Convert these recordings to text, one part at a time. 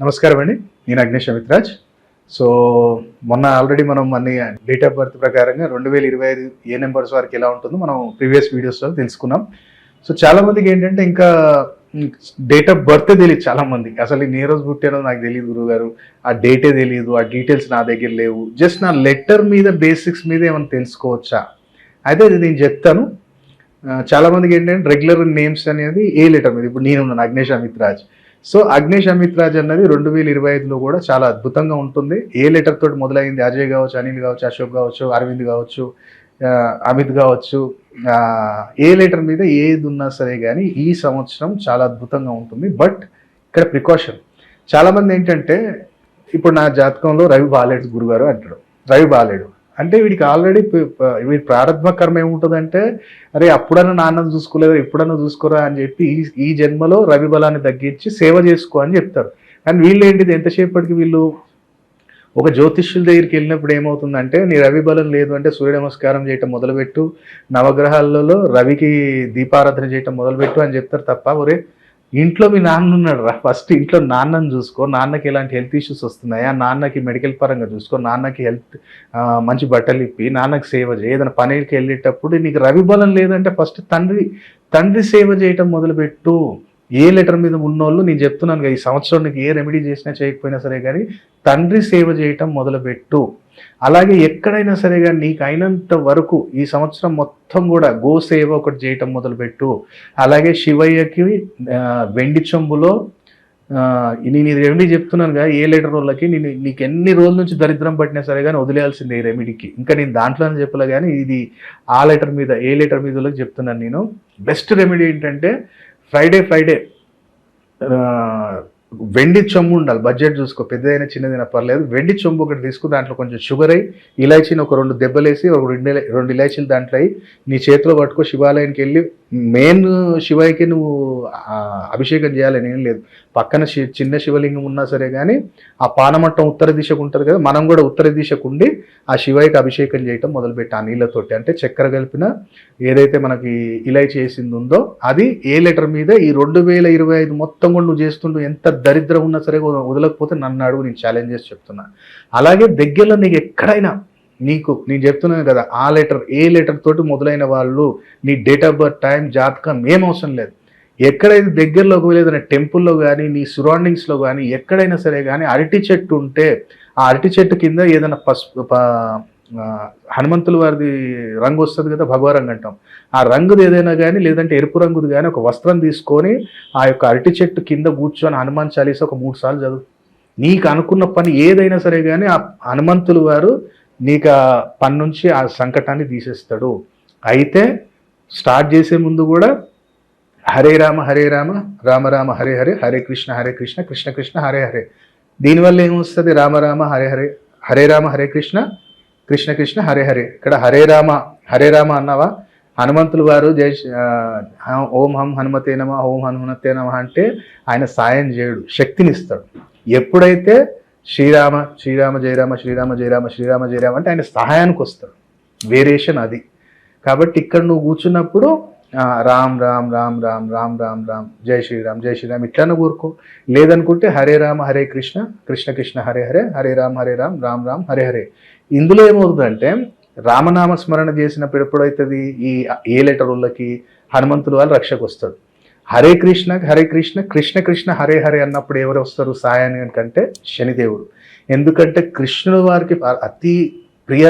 నమస్కారం అండి. నేను అగ్నేష్ అమిత్రాజ్. సో మొన్న ఆల్రెడీ మనం అన్ని డేట్ ఆఫ్ బర్త్ ప్రకారంగా రెండు వేల ఇరవై ఐదు ఏ నెంబర్స్ వరకు ఎలా ఉంటుందో మనం ప్రీవియస్ వీడియోస్లో తెలుసుకున్నాం. సో చాలా మందికి ఏంటంటే ఇంకా డేట్ ఆఫ్ బర్త్ తెలియదు చాలామంది అసలు నేను రోజు పుట్టానో నాకు తెలియదు గురువు గారు ఆ డేటే తెలియదు ఆ డీటెయిల్స్ నా దగ్గర లేవు. జస్ట్ నా లెటర్ మీద బేసిక్స్ మీద ఏమైనా తెలుసుకోవచ్చా? అయితే ఇది నేను చెప్తాను. చాలామందికి చాలా మందికి ఏంటంటే రెగ్యులర్ నేమ్స్ అనేది ఏ లెటర్ మీద? ఇప్పుడు నేను ఉన్నాను అగ్నేష్ అమిత్రాజ్. రాజ్ సో అగ్నేష్ అమిత్ రాజ్ అన్నది రెండు వేల ఇరవై ఐదులో కూడా చాలా అద్భుతంగా ఉంటుంది. ఏ లెటర్ తోటి మొదలైంది? అజయ్ కావచ్చు అనిల్ కావచ్చు అశోక్ కావచ్చు అరవింద్ కావచ్చు అమిత్ కావచ్చు ఏ లెటర్ మీద ఏది ఉన్నా సరే కానీ ఈ సంవత్సరం చాలా అద్భుతంగా ఉంటుంది. బట్ ఇక్కడ ప్రికాషన్. చాలామంది ఏంటంటే ఇప్పుడు నా జాతకంలో రవి బాలేడు గురుగారు అంటాడు రవి బాలేడు. అంటే వీడికి ఆల్రెడీ వీడి ప్రారంభ కర్మ ఏముంటుందంటే అరే అప్పుడన్నా నాన్నను చూసుకోలేదా ఎప్పుడన్నా చూసుకోరా అని చెప్పి ఈ ఈ జన్మలో రవి బలాన్ని తగ్గించి సేవ చేసుకో అని చెప్తారు. కానీ వీళ్ళు ఏంటిది ఎంతసేపటికి వీళ్ళు ఒక జ్యోతిష్యుల దగ్గరికి వెళ్ళినప్పుడు ఏమవుతుందంటే నీ రవి బలం లేదు అంటే సూర్య నమస్కారం చేయటం మొదలుపెట్టు నవగ్రహాలలో రవికి దీపారాధన చేయటం మొదలుపెట్టు అని చెప్తారు తప్ప ఒరే ఇంట్లో మీ నాన్న ఉన్నాడు రా. ఫస్ట్ ఇంట్లో నాన్నని చూసుకో. నాన్నకి ఎలాంటి హెల్త్ ఇష్యూస్ వస్తున్నాయా? నాన్నకి మెడికల్ పరంగా చూసుకో. నాన్నకి హెల్త్ మంచి బట్టలు ఇప్పి. నాన్నకి సేవ చేయి. ఏదైనా పనికి వెళ్ళేటప్పుడు నీకు రవి బలం లేదంటే ఫస్ట్ తండ్రి తండ్రి సేవ చేయటం మొదలుపెట్టు. ఏ లెటర్ మీద ఉన్నోళ్ళు నేను చెప్తున్నాను ఈ సంవత్సరం నీకు ఏ రెమెడీ చేసినా చేయకపోయినా సరే కానీ తండ్రి సేవ చేయటం మొదలుపెట్టు. అలాగే ఎక్కడైనా సరే కానీ నీకు అయినంత వరకు ఈ సంవత్సరం మొత్తం కూడా గో సేవ ఒకటి చేయటం మొదలుపెట్టు. అలాగే శివయ్యకి వెండి చెంబులో నేను ఇది రెమెడీ చెప్తున్నాను కదా ఏ లీటర్ రోజులకి నేను నీకు ఎన్ని రోజుల నుంచి దరిద్రం పట్టినా సరే కానీ వదిలేయాల్సిందే ఈ రెమెడీకి. ఇంకా నేను దాంట్లోనే చెప్పలే కానీ ఇది ఆ లీటర్ మీద ఏ లీటర్ మీద చెప్తున్నాను నేను. బెస్ట్ రెమెడీ ఏంటంటే ఫ్రైడే ఫ్రైడే వెండి చెంబు ఉండాలి. బడ్జెట్ చూసుకో. పెద్దదైనా చిన్నదైనా పర్లేదు. వెండి చెంబు ఒకటి తీసుకుని దాంట్లో కొంచెం షుగర్ అయ్యి ఇలాచీని ఒక రెండు దెబ్బలేసి ఒక రెండు రెండు ఇలాచీలు దాంట్లో అయ్యి నీ చేతిలో పట్టుకో శివాలయానికి వెళ్ళి మెయిన్ శివయ్యకి నువ్వు అభిషేకం చేయాలని ఏం లేదు. పక్కన శి- చిన్న శివలింగం ఉన్నా సరే కానీ ఆ పానమట్టం ఉత్తర దిశకు ఉంటుంది కదా మనం కూడా ఉత్తర దిశకు ఉండి ఆ శివయ్యకి అభిషేకం చేయటం మొదలుపెట్టి ఆ నీళ్ళతోటి. అంటే చక్కెర కలిపిన ఏదైతే మనకి ఇలా చేసింది ఉందో అది ఏ లెటర్ మీద ఈ రెండు వేల ఇరవై ఐదు మొత్తం కూడా నువ్వు చేస్తుండు ఎంత దరిద్రం ఉన్నా సరే వదలకపోతే నన్ను అడుగు నేను ఛాలెంజ్ చేసి చెప్తున్నా. అలాగే దగ్గరలో నీకు ఎక్కడైనా నీకు నేను చెప్తున్నాను కదా ఆ లెటర్ ఏ లెటర్ తోటి మొదలైన వాళ్ళు నీ డేట్ ఆఫ్ బర్త్ టైం జాతకం ఏం అవసరం లేదు. ఎక్కడైతే దగ్గరలో ఒకవేళ టెంపుల్లో కానీ నీ సరౌండింగ్స్లో కానీ ఎక్కడైనా సరే కానీ అరటి చెట్టు ఉంటే ఆ అరటి చెట్టు కింద ఏదైనా పసుపు హనుమంతుల వారిది రంగు వస్తుంది కదా భగవ రంగు అంటాం. ఆ రంగుది ఏదైనా కానీ లేదంటే ఎరుపు రంగుది కానీ ఒక వస్త్రం తీసుకొని ఆ యొక్క అరటి చెట్టు కింద కూర్చొని హనుమాన్ చాలీస ఒక మూడు సార్లు చదువు. నీకు అనుకున్న పని ఏదైనా సరే కానీ ఆ హనుమంతులు వారు నీకు ఆ పని నుంచి ఆ సంకటాన్ని తీసేస్తాడు. అయితే స్టార్ట్ చేసే ముందు కూడా హరే రామ హరే రామ రామ రామ హరే హరే హరే కృష్ణ హరే కృష్ణ కృష్ణ కృష్ణ హరే హరే. దీనివల్ల ఏమొస్తుంది రామ రామ హరే హరే హరే రామ హరే కృష్ణ కృష్ణ కృష్ణ హరే హరే. ఇక్కడ హరే రామ హరే రామ అన్నావా? హనుమంతులు వారు జై శ్రీ- ఓం హం హనుమతే నమ ఓం హనుమతే నమ అంటే ఆయన సాయం చేయడు శక్తినిస్తాడు ఎప్పుడైతే శ్రీరామ శ్రీరామ జయరామ శ్రీరామ జయరామ శ్రీరామ జయరామ అంటే ఆయన సహాయానికి వస్తాడు. వేరియేషన్ అది. కాబట్టి ఇక్కడ నువ్వు కూర్చున్నప్పుడు రామ్ రామ్ రామ్ రామ్ రామ్ రామ్ రామ్ జై శ్రీరామ్ జై శ్రీరామ్ ఇట్లానే కోరుకో. లేదనుకుంటే హరే రామ హరే కృష్ణ కృష్ణ కృష్ణ హరే హరే హరే రామ్ హరే రామ్ రామ్ రామ్ హరే హరే. ఇందులో ఏమవుతుందంటే రామనామ స్మరణ చేసినప్పుడు ఎప్పుడైతుంది? ఈ ఏ లెటర్ వాళ్ళకి హనుమంతుడు వాళ్ళు రక్షకు వస్తాడు. హరే కృష్ణ హరే కృష్ణ కృష్ణ కృష్ణ హరే హరే అన్నప్పుడు ఎవరు వస్తారు? సాయానికంటే శనిదేవుడు. ఎందుకంటే కృష్ణుడు వారికి అతి ప్రియ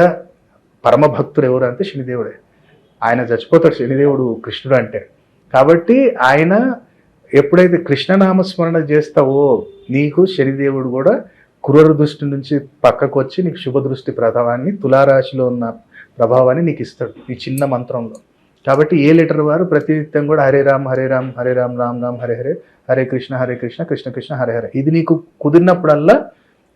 పరమ భక్తుడు ఎవరు అంటే శనిదేవుడే. ఆయన చచ్చిపోతాడు శనిదేవుడు కృష్ణుడు అంటే. కాబట్టి ఆయన ఎప్పుడైతే కృష్ణనామస్మరణ చేస్తావో నీకు శనిదేవుడు కూడా క్రూర దృష్టి నుంచి పక్కకు వచ్చి నీకు శుభ దృష్టి ప్రభావాన్ని తులారాశిలో ఉన్న ప్రభావాన్ని నీకు ఇస్తాడు ఈ చిన్న మంత్రంలో. కాబట్టి ఏ లెటర్ వారు ప్రతినిత్యం కూడా హరే రామ్ హరే రామ్ హరే రామ్ రామ్ రామ్ హరే హరే హరే కృష్ణ హరే కృష్ణ కృష్ణ కృష్ణ హరే హరే. ఇది నీకు కుదిరినప్పుడల్లా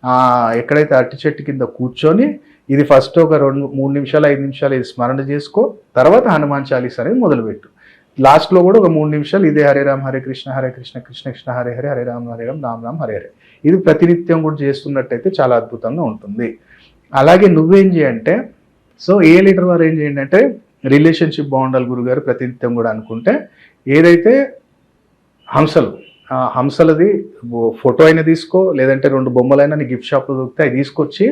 ఆ, ఎక్కడైతే అరటి చెట్టు కింద కూర్చొని ఇది ఫస్ట్ ఒక రెండు మూడు నిమిషాలు ఐదు నిమిషాలు ఇది స్మరణ చేసుకో తర్వాత హనుమాన్ చాలీస్ అనేది మొదలుపెట్టు. లాస్ట్లో కూడా ఒక మూడు నిమిషాలు ఇదే హరే రామ్ హరే కృష్ణ హరే కృష్ణ కృష్ణ కృష్ణ హరే హరే హరే రామ్ హరే రామ్ రామ్ రామ్ హరే హరే. ఇది ప్రతినిత్యం కూడా చేస్తున్నట్టయితే చాలా అద్భుతంగా ఉంటుంది. అలాగే నువ్వేం చేయంటే సో ఏ లీటర్ వారు ఏం చేయండి అంటే రిలేషన్షిప్ బాగుండాలి గురుగారు ప్రతినిత్యం కూడా అనుకుంటే. ఏదైతే హంసలు ఆ, హంసలది ఫోటో అయినా తీసుకో లేదంటే రెండు బొమ్మలైనా నీ గిఫ్ట్ షాప్లో దొరికితే అవి తీసుకొచ్చి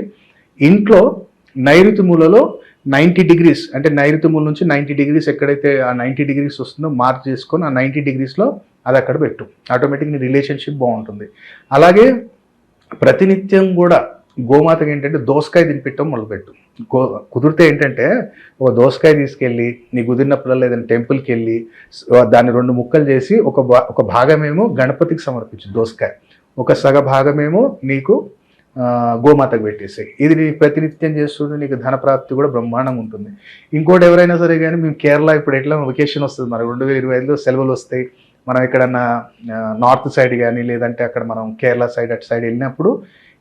ఇంట్లో నైరుతి మూలలో నైంటీ డిగ్రీస్ అంటే నైరుతి మూల నుంచి నైంటీ డిగ్రీస్ ఎక్కడైతే ఆ నైంటీ డిగ్రీస్ వస్తుందో మార్క్ చేసుకొని ఆ నైంటీ డిగ్రీస్లో అది అక్కడ పెట్టు. ఆటోమేటిక్ నీ రిలేషన్షిప్ బాగుంటుంది. అలాగే ప్రతినిత్యం కూడా గోమాతకి ఏంటంటే దోసకాయ తినిపెట్టడం మొదలుపెట్టు. కుదిరితే ఏంటంటే ఒక దోసకాయ తీసుకెళ్ళి నీ కుదిరినప్పుడల్లా ఏదైనా టెంపుల్కి వెళ్ళి దాన్ని రెండు ముక్కలు చేసి ఒక భా ఒక భాగమేమో గణపతికి సమర్పించు దోసకాయ. ఒక సగ భాగమేమో నీకు గోమాతకు పెట్టేసాయి. ఇది నీ ప్రతినిత్యం చేస్తుంటే నీకు ధన ప్రాప్తి కూడా బ్రహ్మాండంగా ఉంటుంది. ఇంకోటి ఎవరైనా సరే కానీ మేము కేరళ ఇప్పుడు ఎట్లా వెకేషన్ వస్తుంది మరి రెండు వేల ఇరవై ఐదులో సెలవులు వస్తాయి. మనం ఎక్కడన్నా నార్త్ సైడ్ కానీ లేదంటే అక్కడ మనం కేరళ సైడ్ అటు సైడ్ వెళ్ళినప్పుడు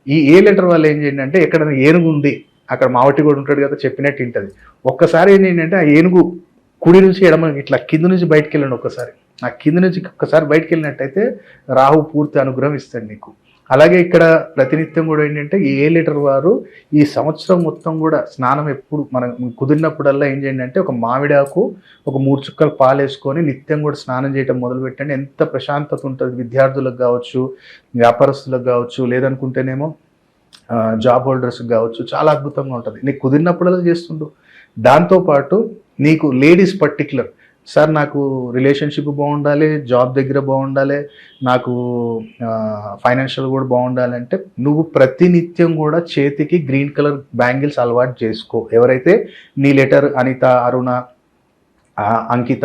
ఈ ఏ లెటర్ వల్ల ఏం చేయండి అంటే ఎక్కడైనా ఏనుగు ఉంది అక్కడ మావటి కూడా ఉంటాడు కదా చెప్పినట్టు ఉంటుంది ఒక్కసారి ఏంటంటే ఆ ఏనుగు కుడి నుంచి ఎడమ ఇట్లా కింద నుంచి బయటకు వెళ్ళండి ఒక్కసారి. ఆ కింద నుంచి ఒక్కసారి బయటకు వెళ్ళినట్టయితే రాహు పూర్తి అనుగ్రహం ఇస్తాడు నీకు. అలాగే ఇక్కడ ప్రతినిత్యం కూడా ఏంటంటే ఈ ఏ లీటర్ వారు ఈ సంవత్సరం మొత్తం కూడా స్నానం ఎప్పుడు మనం కుదిరినప్పుడల్లా ఏం చేయండి అంటే ఒక మామిడాకు ఒక మూడు చుక్కలు పాలు వేసుకొని నిత్యం కూడా స్నానం చేయటం మొదలు పెట్టండి. ఎంత ప్రశాంతత ఉంటుంది విద్యార్థులకు కావచ్చు వ్యాపారస్తులకు కావచ్చు లేదనుకుంటేనేమో జాబ్ హోల్డర్స్కి కావచ్చు చాలా అద్భుతంగా ఉంటుంది. నీకు కుదిరినప్పుడల్లా చేస్తుండు. దాంతోపాటు నీకు లేడీస్ పర్టికులర్ సార్ నాకు రిలేషన్షిప్ బాగుండాలి జాబ్ దగ్గర బాగుండాలి నాకు ఫైనాన్షియల్ కూడా బాగుండాలి అంటే నువ్వు ప్రతినిత్యం కూడా చేతికి గ్రీన్ కలర్ బ్యాంగిల్స్ అలవాటు చేసుకో. ఎవరైతే నీ లెటర్ అనిత అరుణ అంకిత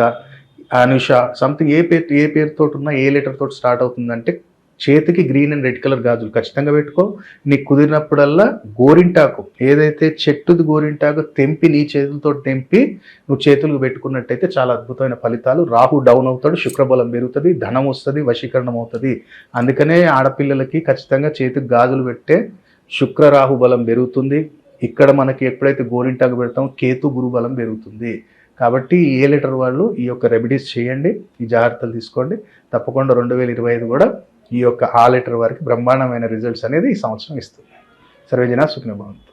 అనుష సంథింగ్ ఏ పేరు ఏ పేరుతో ఉన్నా ఏ లెటర్ తోటి స్టార్ట్ అవుతుందంటే చేతికి గ్రీన్ అండ్ రెడ్ కలర్ గాజులు ఖచ్చితంగా పెట్టుకో. నీకు కుదిరినప్పుడల్లా గోరింటాకు ఏదైతే చెట్టుది గోరింటాకు తెంపి నీ చేతులతో తెంపి నువ్వు చేతులకు పెట్టుకున్నట్టయితే చాలా అద్భుతమైన ఫలితాలు. రాహు డౌన్ అవుతాడు శుక్రబలం పెరుగుతుంది ధనం వస్తుంది వశీకరణం అవుతుంది. అందుకనే ఆడపిల్లలకి ఖచ్చితంగా చేతికి గాజులు పెట్టే శుక్ర రాహు బలం పెరుగుతుంది. ఇక్కడ మనకి ఎప్పుడైతే గోరింటాకు పెడతామో కేతు గురు బలం పెరుగుతుంది. కాబట్టి ఏ లీటర్ వాళ్ళు ఈ యొక్క రెమెడీస్ చేయండి ఈ జాగ్రత్తలు తీసుకోండి. తప్పకుండా రెండు వేల ఇరవై ఐదు కూడా ఈ యొక్క ఆ లెటర్ వారికి బ్రహ్మాండమైన రిజల్ట్స్ అనేది ఈ సంవత్సరం ఇస్తుంది. సర్వేజన సుఖినభవంతు